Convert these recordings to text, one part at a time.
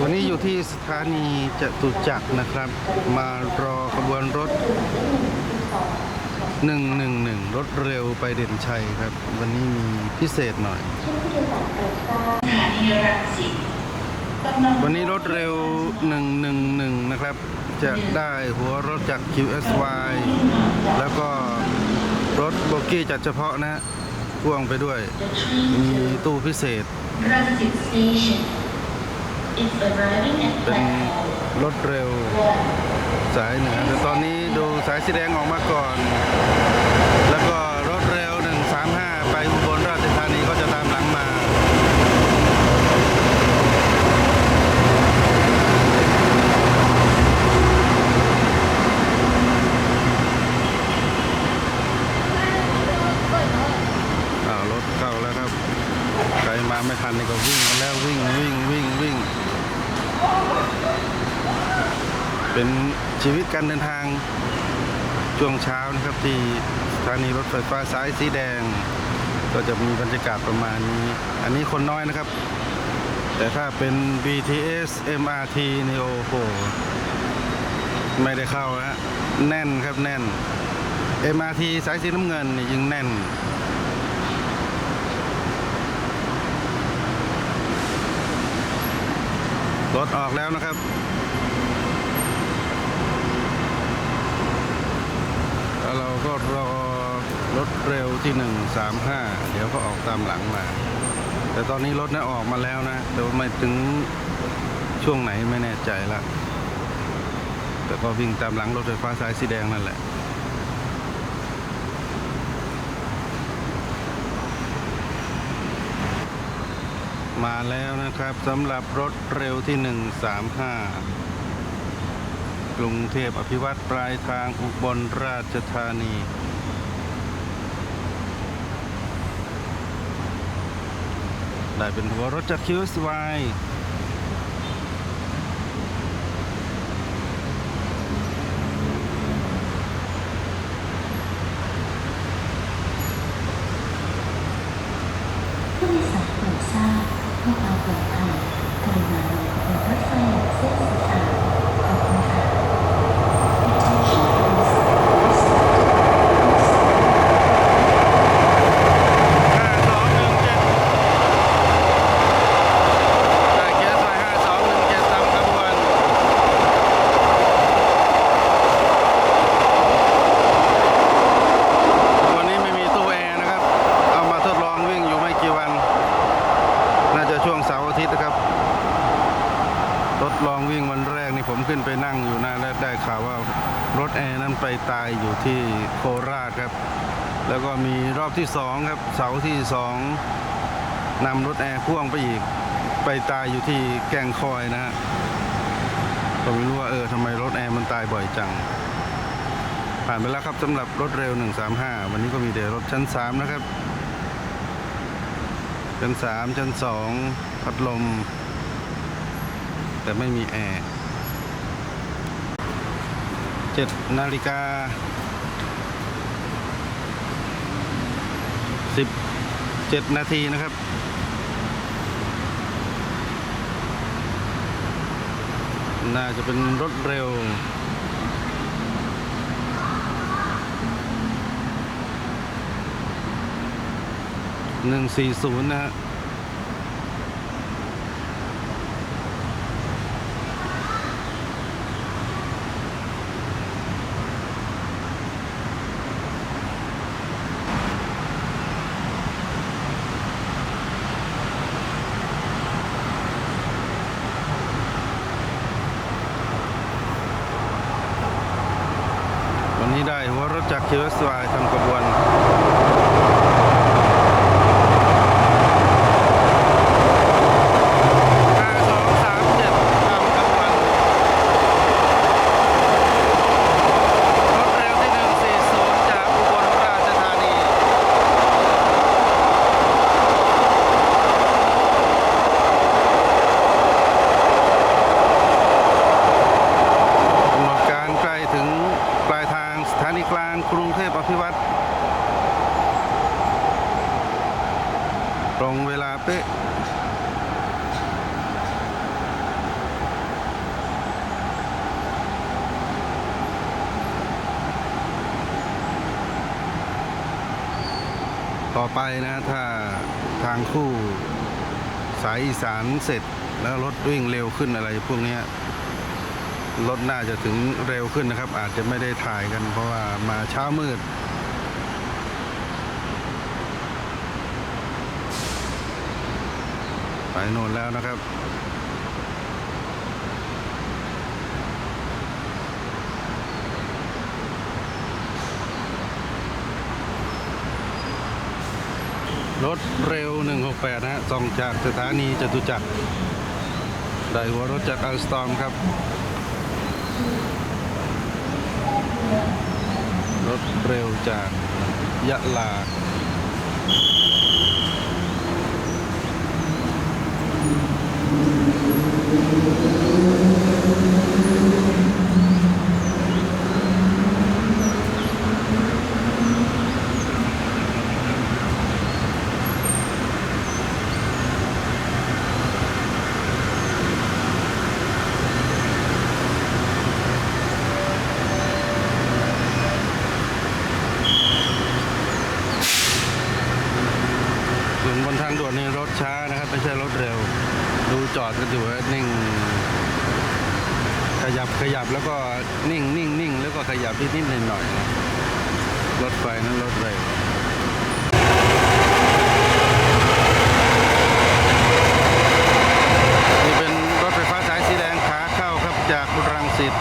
วันนี้อยู่ที่สถานีจตุจักรนะครับ มารอขบวนรถ 111 รถเร็วไปเด่นชัยครับ วันนี้มีพิเศษหน่อยสถานีรังสิตกำลังวันนี้รถเร็ว 111 นะครับ จะได้หัวรถจาก QSY แล้วก็รถโบกี้จัดเฉพาะนะพ่วงไปด้วย มีตู้พิเศษรังสิต station เป็น platform รถเร็ว one สายเหนือแต่ตอนนี้ดูสายสีแดงออกมาก่อน แล้วก็รถเร็ว 135 ไปอุบลราชธานีก็จะตามหลังมา อ้าวรถเข้าแล้วครับ ใคร มาไม่ทันนี่ก็วิ่งมาแล้ววิ่งวิ่งวิ่งวิ่ง เป็นชีวิตการเดินทางช่วงเช้านะครับที่สถานีรถไฟฟ้าสายสีแดง ก็จะมีบรรยากาศประมาณนี้ อันนี้คนน้อยนะครับ แต่ถ้าเป็น BTS MRT นี่โอ้โหไม่ได้เข้าฮะแน่นครับแน่น MRT สายสีน้ำเงินนี่ยิ่งแน่น รถออกแล้วนะครับ แล้วเราก็รอรถเร็วที่ 135 เดี๋ยวก็ออกตามหลังมา แต่ตอนนี้รถนะออกมาแล้วนะแต่ว่าไม่ถึงช่วงไหนไม่แน่ใจละแต่ก็วิ่งตามหลังรถไฟฟ้าสายสีแดงนั่นแหละ มาแล้วนะครับสำหรับรถเร็วที่ 135 กรุงเทพอภิวัตรปลายทางอุบลราชธานี ได้เป็นหัวรถจากคิวสวาย ผู้โดยสารโปรดทราบเพื่อความปลอดภัยกรุณาลงขบวนรถไฟเส้นสีขาวขอบคุณค่ะ Attention please. This is 5217ได้เกียร์ซอย5217ตามขบวน วันนี้ไม่มีตู้แอร์นะครับ เอามาทดลองวิ่งอยู่ไม่กี่วัน น่าจะช่วงเสาร์อาทิตย์นะครับ ทดลองวิ่งวันแรกนี่ผมขึ้นไปนั่งอยู่นะและได้ข่าวว่ารถแอร์นั้น ไปตายอยู่ที่โคราชครับ แล้วก็มีรอบที่สองครับ เสาที่สองนำรถแอร์พ่วงไปอีก ไปตายอยู่ที่แก่งคอยนะฮะก็ไม่รู้ว่าเออทำไมรถแอร์มันตายบ่อยจัง ผ่านไปแล้วครับสำหรับรถเร็ว 135 วันนี้ก็มีแต่รถชั้น 3 นะครับ ชั้น 3 ชั้น 2 พัดลม แต่ไม่มีแอร์ 7นาฬิกา17 นาทีนะครับ น่าจะเป็นรถเร็ว 140 นะฮะ วันนี้ได้ หัวรถจาก QSY ทำกระบวน ห้าสองสามเจ็ดตามกำวันรถเร็วที่หนึ่งสี่ศูนย์จากอุบลราชธานี กำหนดการใกล้ถึงปลายทางสถานีกลางกรุงเทพอภิวัตร ต่อไปนะถ้าทางคู่สายอีสานเสร็จแล้วรถวิ่งเร็วขึ้นอะไรพวกนี้รถน่าจะถึงเร็วขึ้นนะครับ อาจจะไม่ได้ถ่ายกันเพราะว่ามาเช้ามืด ไปโน่นแล้วนะครับ รถเร็ว 168 นะฮะส่องจากสถานีจตุจักร ได้หัวรถจากอัลสตอมครับ รถเร็วจากยะลา ส่ วนบนทางด่วนนี่รถช้านะครับ ไม่ใช่รถเร็ว ดูจอดกันอยู่ว่านิ่ง ขยับขยับแล้วก็นิ่งนิ่งนิ่งแล้วก็ขยับนิดนิดหน่อยหน่อยรถไฟนั้นรถเร็วนี่เป็นรถไฟฟ้าสายสีแดงขาเข้าครับจากรังสิต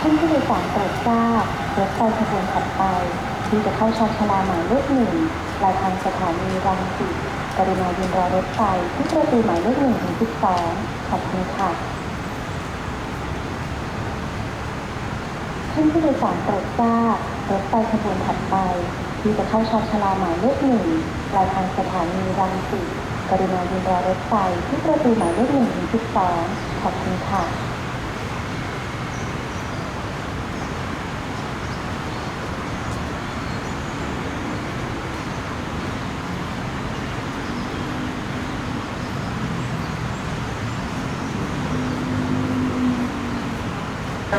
ท่านผู้โดยสารโปรดทราบรถไฟขบวนถัดไปที่จะเข้าชานชาลาหมายเลขหนึ่ง ปลายทางสถานีรังสิตกรุณายืนรอรถไฟที่ประตูหมายเลขหนึ่งถึงสิบสองขอบคุณค่ะท่านผู้โดยสารโปรดทราบรถไฟขบวนถัดไปที่จะเข้าชานชาลาหมายเลขหนึ่งปลายทางสถานีรังสิตกรุณายืนรอรถไฟที่ประตูหมายเลขหนึ่งถึงสิบสองขอบคุณค่ะ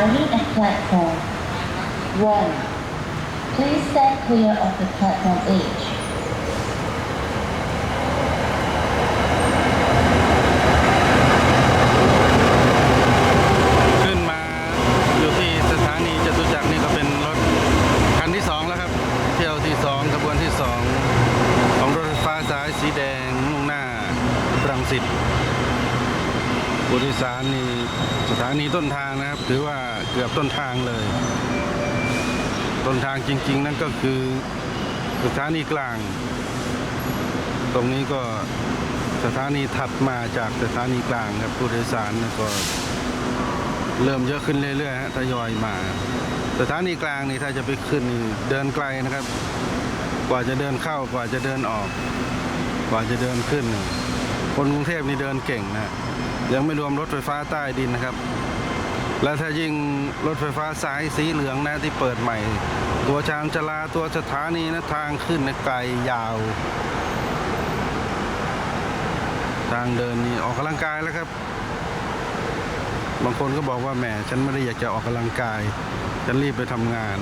Arriving at platform 1. Please stand clear of the platform edge. ผู้โดยสารนี่สถานีต้นทางนะครับ ถือว่าเกือบต้นทางเลย ต้นทางจริง ๆ นั่นก็คือสถานีกลาง ตรงนี้ก็สถานีถัดมาจากสถานีกลางครับผู้โดยสารนะก็เริ่มเยอะขึ้นเรื่อยๆฮะทยอยมา สถานีกลางนี่ถ้าจะไปขึ้นเดินไกลนะครับ กว่าจะเดินเข้ากว่าจะเดินออก กว่าจะเดินขึ้น คนกรุงเทพนี่เดินเก่งนะ ยังไม่รวมรถไฟฟ้าใต้ดินนะครับ แล้วถ้ายิ่งรถไฟฟ้าสายสีเหลืองนะที่เปิดใหม่ ตัวชานชลาตัวสถานีนะทางขึ้นนะไกลยาว ทางเดินนี่ออกกำลังกายแล้วครับ บางคนก็บอกว่าแหมฉันไม่ได้อยากจะออกกำลังกาย ฉันรีบไปทำงาน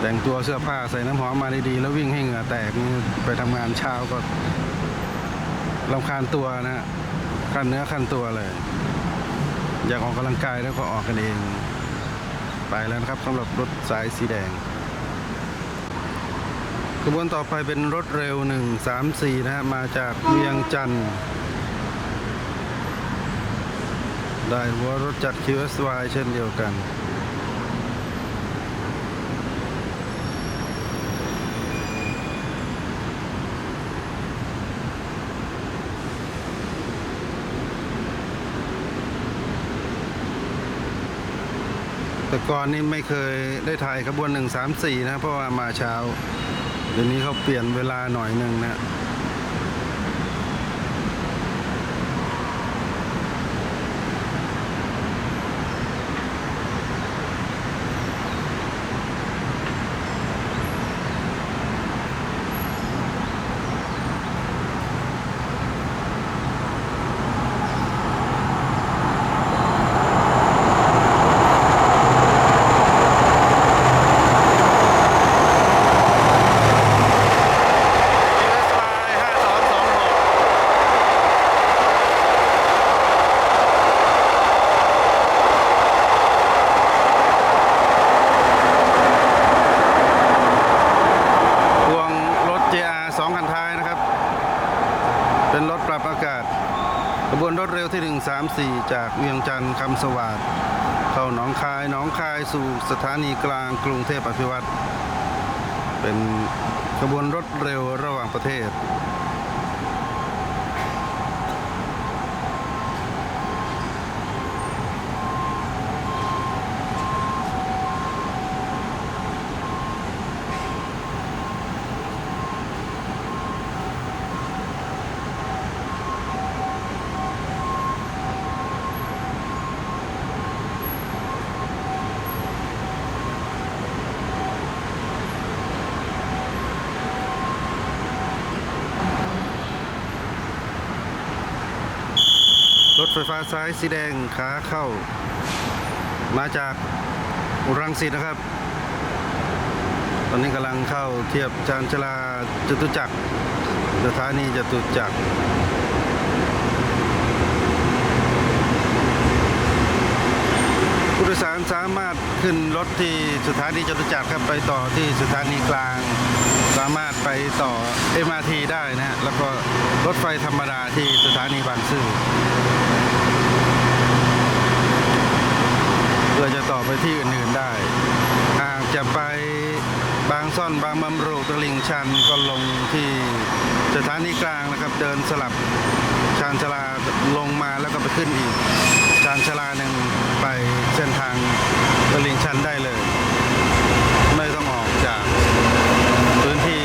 แต่งตัวเสื้อผ้าใส่น้ำหอมมาดีๆแล้ววิ่งให้เหงื่อแตกไปทำงานเช้าก็ลำคาญตัวนะ คันเนื้อคันตัวเลย อยากออกกำลังกายแล้วก็ออกกันเอง ไปแล้วนะครับสำหรับรถสายสีแดงขบวนต่อไปเป็นรถเร็ว 134 นะฮะ มาจากเวียงจันทร์ได้หัวรถจาก QSY เช่นเดียวกัน แต่ก่อนนี่ไม่เคยได้ถ่ายขบวน 134 นะ เพราะว่ามาเช้า เดี๋ยวนี้เขาเปลี่ยนเวลาหน่อยหนึ่งนะ 134 จากเวียงจันทร์คำสวัสดิ์เข้าหนองคายหนองคายสู่สถานีกลางกรุงเทพอภิวัตรเป็นขบวนรถเร็วระหว่างประเทศ ไฟฟ้าสายสีแดงขาเข้า มาจากรังสิตนะครับ ตอนนี้กำลังเข้าเทียบจานชลาจตุจักรสถานีจตุจักรผู้โดยสารสามารถขึ้นรถที่สถานีจตุจักรครับไปต่อที่สถานีกลาง สามารถไปต่อ MRT ได้นะฮะแล้วก็รถไฟธรรมดาที่สถานีบางซื่อ พื่อจะต่อไปที่อื่นๆได้ หากจะไปบางซ่อนบางบำรุตลิ่งชันก็ลงที่สถานีกลางนะครับ เดินสลับชานชลาลงมาแล้วก็ไปขึ้นอีกชานชลาหนึ่งไปเส้นทางตลิ่งชันได้เลย ไม่ต้องออกจากพื้นที่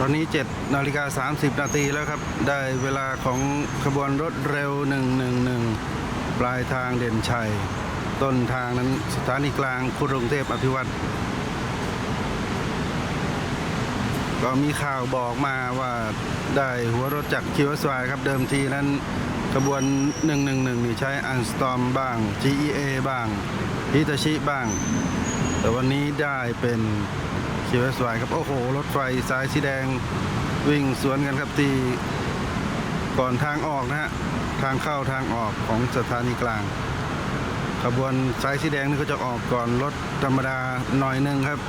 ตอนนี้7นาฬิกา30 นาทีแล้วครับ ได้เวลาของขบวนรถเร็ว 111 ปลายทางเด่นชัย ต้นทางนั้นสถานีกลางกรุงเทพอภิวัตรก็มีข่าวบอกมาว่าได้หัวรถจากคิวสวายครับเดิมทีนั้นขบวน 111 นี่ใช้อันสตอมบ้าง GEA บ้างฮิตาชิบ้าง แต่วันนี้ได้เป็น คิวสวยครับ โอ้โห รถไฟสายสีแดงวิ่งสวนกันครับทีก่อนทางออกนะฮะ ทางเข้าทางออกของสถานีกลาง ขบวนสายสีแดงนี่ก็จะออกก่อนรถธรรมดาหน่อยหนึ่งครับ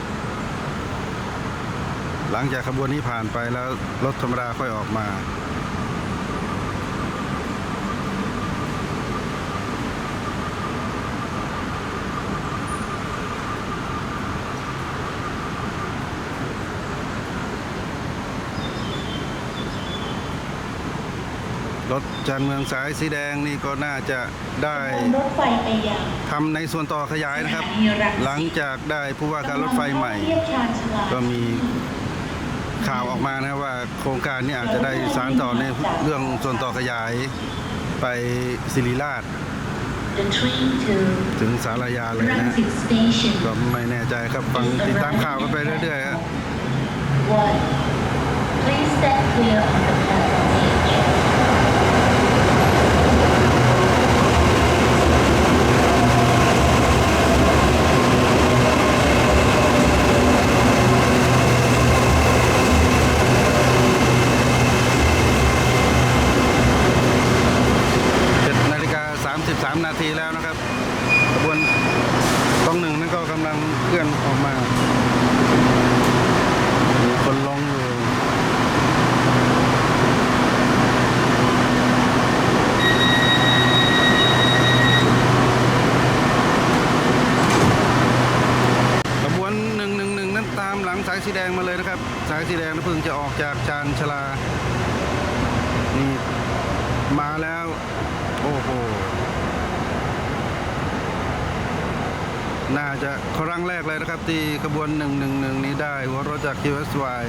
หลังจากขบวนนี้ผ่านไปแล้วรถธรรมดาค่อยออกมา จานเมืองสายสีแดงนี่ก็น่าจะได้รถไฟไปยังทำในส่วนต่อขยายนะครับ หลังจากได้ผู้ว่าการรถไฟใหม่เทียบชานชาลาก็มีข่าวออกมานะครับว่าโครงการนี้อาจจะได้สารต่อในเรื่องส่วนต่อขยายไปศิริราช The train to ถึงสารยาเลยนะฮะ Rangsit Station ก็ไม่แน่ใจครับฟังติดตามข่าวกันไปเรื่อยๆฮะ One. Please stand clear on the platform edge. 7นาฬิกา33 นาทีแล้วนะครับขบวนต้องหนึ่งนั่นก็กำลังเคลื่อนออกมา มีคนลงอยู่ ขบวน 111 นั้นตามหลังสายสีแดงมาเลยนะครับ สายสีแดงนั้นเพิ่งจะออกจากชานชลา นี่มาแล้ว โอ้โห น่าจะครั้งแรกเลยนะครับ ที่ขบวน 111 นี้ได้ หัวรถจาก QSY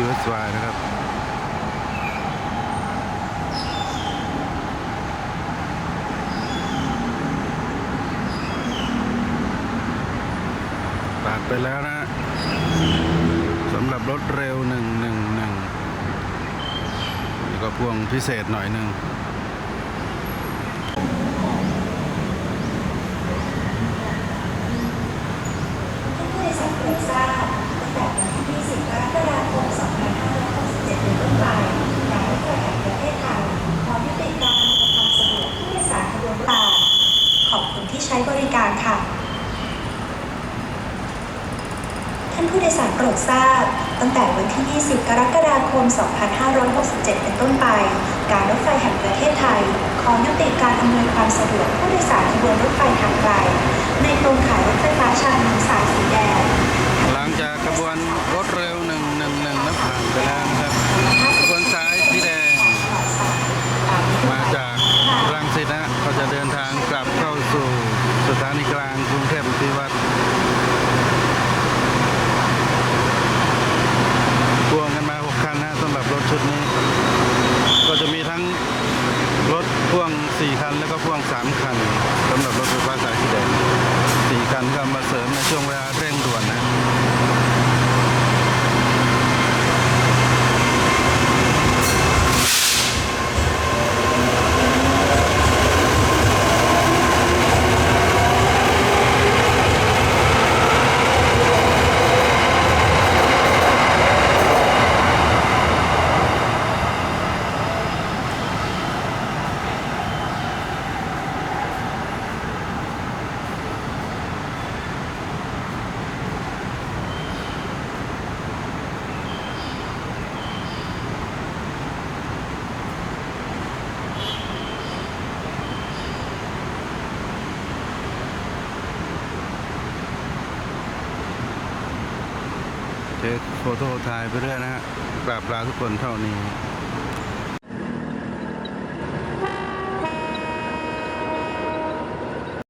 ิวสวานะครับ ปาดไปแล้วนะสำหรับรถเร็วหนึ่งหนี่ก็พ่วงพิเศษหน่อยหนึ่ง ผู้โดยสารโปรดทราบตั้งแต่วันที่ 20 กรกฎาคม 2567เป็นต้นไปการรถไฟแห่งประเทศไทยขอยุติการอำนวยความสะดวกผู้โดยสารขบวนรถไฟขอบคุณที่ใช้บริการค่ะ ท่านผู้โดยสารโปรดทราบ ตั้งแต่วันที่ 20 กรกฎาคม 2567 เป็นต้นไป การรถไฟแห่งประเทศไทย ขอยุติการอำนวยความสะดวกผู้โดยสารขบวนรถไฟทางไกล ในโครงข่ายรถไฟฟ้าชานเมืองสายสีแดง หลังจากขบวนรถเร็ว 111นั้นผ่านไปแล้วนะครับกระบวนซ้ายสีแดง มาจากรังสิตนะก็จะเดินทางกลับเข้าสู่สถานีกลางกรุงเทพอภิวัตรพ่วงกันมา 6 คันนะสำหรับรถชุดนี้ ก็จะมีทั้งรถพ่วง 4 คัน แล้วก็พ่วง 3 คันสำหรับรถไฟฟ้าสายสีแดง 4 คันก็ มาเสริมในช่วงเวลาเร่งด่วนนะ เทค โฟโต้ถ่ายไปเรื่อยนะฮะกราบลาทุกคนเท่านี้